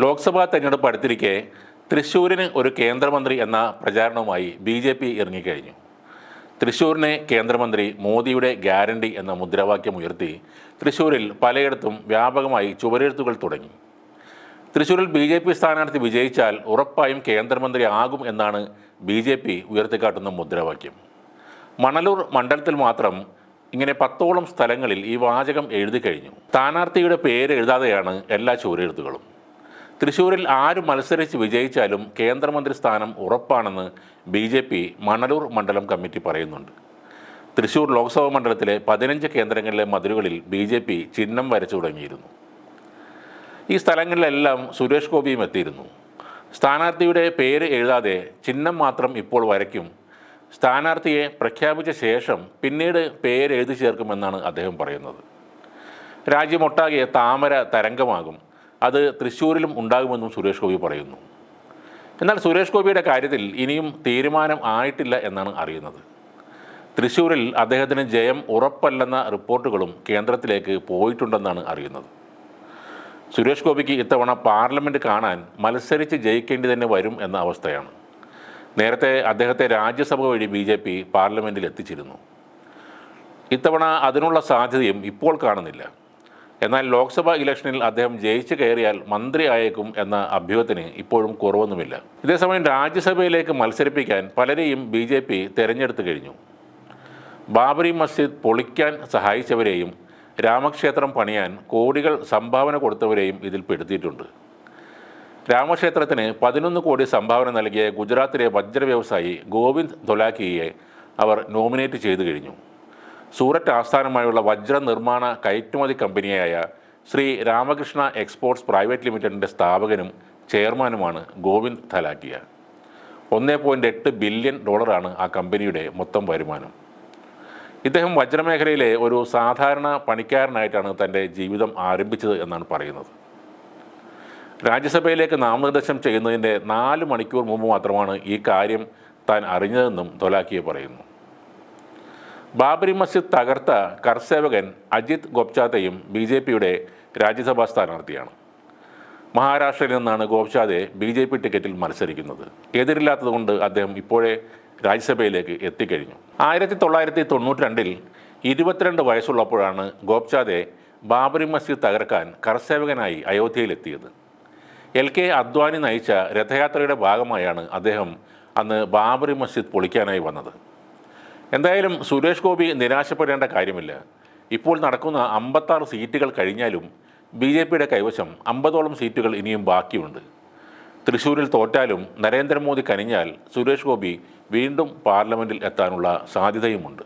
ലോക്സഭാ തെരഞ്ഞെടുപ്പ് അടുത്തിരിക്കെ തൃശ്ശൂരിന് ഒരു കേന്ദ്രമന്ത്രി എന്ന പ്രചാരണവുമായി ബി ജെ പി ഇറങ്ങിക്കഴിഞ്ഞു. തൃശ്ശൂരിനെ കേന്ദ്രമന്ത്രി മോദിയുടെ ഗ്യാരണ്ടി എന്ന മുദ്രാവാക്യം ഉയർത്തി തൃശ്ശൂരിൽ പലയിടത്തും വ്യാപകമായി ചുവരെഴുത്തുകൾ തുടങ്ങി. തൃശ്ശൂരിൽ ബി ജെ പി സ്ഥാനാർത്ഥി വിജയിച്ചാൽ ഉറപ്പായും കേന്ദ്രമന്ത്രി ആകും എന്നാണ് ബി ജെ പി ഉയർത്തിക്കാട്ടുന്ന മുദ്രാവാക്യം. മണലൂർ മണ്ഡലത്തിൽ മാത്രം ഇങ്ങനെ പത്തോളം സ്ഥലങ്ങളിൽ ഈ വാചകം എഴുതി കഴിഞ്ഞു സ്ഥാനാർത്ഥിയുടെ പേര് എഴുതാതെയാണ് എല്ലാ ചുവരെഴുത്തുകളും. തൃശ്ശൂരിൽ ആര് മത്സരിച്ച് വിജയിച്ചാലും കേന്ദ്രമന്ത്രി സ്ഥാനം ഉറപ്പാണെന്ന് ബി ജെ പി മണലൂർ മണ്ഡലം കമ്മിറ്റി പറയുന്നുണ്ട്. തൃശൂർ ലോക്സഭാ മണ്ഡലത്തിലെ പതിനഞ്ച് കേന്ദ്രങ്ങളിലെ മതിലുകളിൽ ബി ജെ പി ചിഹ്നം വരച്ചു തുടങ്ങിയിരുന്നു. ഈ സ്ഥലങ്ങളിലെല്ലാം സുരേഷ് ഗോപിയും എത്തിയിരുന്നു. സ്ഥാനാർത്ഥിയുടെ പേര് എഴുതാതെ ചിഹ്നം മാത്രം ഇപ്പോൾ വരയ്ക്കും. സ്ഥാനാർത്ഥിയെ പ്രഖ്യാപിച്ച ശേഷം പിന്നീട് പേര് എഴുതി ചേർക്കുമെന്നാണ് അദ്ദേഹം പറയുന്നത്. രാജ്യമൊട്ടാകെ താമര തരംഗമാകും. അത് തൃശ്ശൂരിലും ഉണ്ടാകുമെന്നും സുരേഷ് ഗോപി പറയുന്നു. എന്നാൽ സുരേഷ് ഗോപിയുടെ കാര്യത്തിൽ ഇനിയും തീരുമാനം ആയിട്ടില്ല എന്നാണ് അറിയുന്നത്. തൃശ്ശൂരിൽ അദ്ദേഹത്തിന് ജയം ഉറപ്പല്ലെന്ന റിപ്പോർട്ടുകളും കേന്ദ്രത്തിലേക്ക് പോയിട്ടുണ്ടെന്നാണ് അറിയുന്നത്. സുരേഷ് ഗോപിക്ക് ഇത്തവണ പാർലമെന്റ് കാണാൻ മത്സരിച്ച് ജയിക്കേണ്ടി തന്നെ വരും എന്ന അവസ്ഥയാണ്. നേരത്തെ അദ്ദേഹത്തെ രാജ്യസഭ വഴി ബി ജെ പി പാർലമെന്റിൽ എത്തിച്ചിരുന്നു. ഇത്തവണ അതിനുള്ള സാധ്യതയും ഇപ്പോൾ കാണുന്നില്ല. എന്നാൽ ലോക്സഭാ ഇലക്ഷനിൽ അദ്ദേഹം ജയിച്ചു കയറിയാൽ മന്ത്രി ആയേക്കും എന്ന അഭ്യൂഹത്തിന് ഇപ്പോഴും കുറവൊന്നുമില്ല. ഇതേസമയം രാജ്യസഭയിലേക്ക് മത്സരിപ്പിക്കാൻ പലരെയും ബി ജെ പി തെരഞ്ഞെടുത്തു കഴിഞ്ഞു. ബാബറി മസ്ജിദ് പൊളിക്കാൻ സഹായിച്ചവരെയും രാമക്ഷേത്രം പണിയാൻ കോടികൾ സംഭാവന കൊടുത്തവരെയും ഇതിൽ പെടുത്തിയിട്ടുണ്ട്. രാമക്ഷേത്രത്തിന് പതിനൊന്ന് കോടി സംഭാവന നൽകിയ ഗുജറാത്തിലെ വജ്ര വ്യവസായി ഗോവിന്ദ് ധൊലാക്കിയെ അവർ നോമിനേറ്റ് ചെയ്തു കഴിഞ്ഞു. സൂററ്റ് ആസ്ഥാനമായുള്ള വജ്ര നിർമ്മാണ കയറ്റുമതി കമ്പനിയായ ശ്രീ രാമകൃഷ്ണ എക്സ്പോർട്സ് പ്രൈവറ്റ് ലിമിറ്റഡിന്റെ സ്ഥാപകനും ചെയർമാനുമാണ് ഗോവിന്ദ് ധലാക്കിയ ഒന്നേ പോയിന്റ് എട്ട് ബില്യൺ ഡോളറാണ് ആ കമ്പനിയുടെ മൊത്തം വരുമാനം. ഇദ്ദേഹം വജ്രമേഖലയിലെ ഒരു സാധാരണ പണിക്കാരനായിട്ടാണ് തന്റെ ജീവിതം ആരംഭിച്ചത് എന്നാണ് പറയുന്നത്. രാജ്യസഭയിലേക്ക് നാമനിർദ്ദേശം ചെയ്യുന്നതിന്റെ നാല് മണിക്കൂർ മുമ്പ് മാത്രമാണ് ഈ കാര്യം താൻ അറിഞ്ഞതെന്നും ധൊലാക്കിയെ പറയുന്നു. ബാബരി മസ്ജിദ് തകർത്ത കർസേവകൻ അജിത് ഗോപ്ചാത്തയും ബി ജെ പിയുടെ രാജ്യസഭാ സ്ഥാനാർത്ഥിയാണ്. മഹാരാഷ്ട്രയിൽ നിന്നാണ് ഗോപ്ചാദെ ബി ജെ പി ടിക്കറ്റിൽ മത്സരിക്കുന്നത്. എതിരില്ലാത്തതുകൊണ്ട് അദ്ദേഹം ഇപ്പോഴേ രാജ്യസഭയിലേക്ക് എത്തിക്കഴിഞ്ഞു. ആയിരത്തി തൊള്ളായിരത്തി തൊണ്ണൂറ്റി രണ്ടിൽ ഇരുപത്തിരണ്ട് വയസ്സുള്ളപ്പോഴാണ് ഗോപ്ചാദെ ബാബരി മസ്ജിദ് തകർക്കാൻ കർസേവകനായി അയോധ്യയിലെത്തിയത്. എൽ കെ അദ്വാനി നയിച്ച രഥയാത്രയുടെ ഭാഗമായാണ് അദ്ദേഹം അന്ന് ബാബറി മസ്ജിദ് പൊളിക്കാനായി വന്നത്. എന്തായാലും സുരേഷ് ഗോപി നിരാശപ്പെടേണ്ട കാര്യമില്ല. ഇപ്പോൾ നടക്കുന്ന അമ്പത്താറ് സീറ്റുകൾ കഴിഞ്ഞാലും ബി ജെ പിയുടെ കൈവശം അമ്പതോളം സീറ്റുകൾ ഇനിയും ബാക്കിയുണ്ട്. തൃശ്ശൂരിൽ തോറ്റാലും നരേന്ദ്രമോദി കനിഞ്ഞാൽ സുരേഷ് ഗോപി വീണ്ടും പാർലമെന്റിൽ എത്താനുള്ള സാധ്യതയുമുണ്ട്.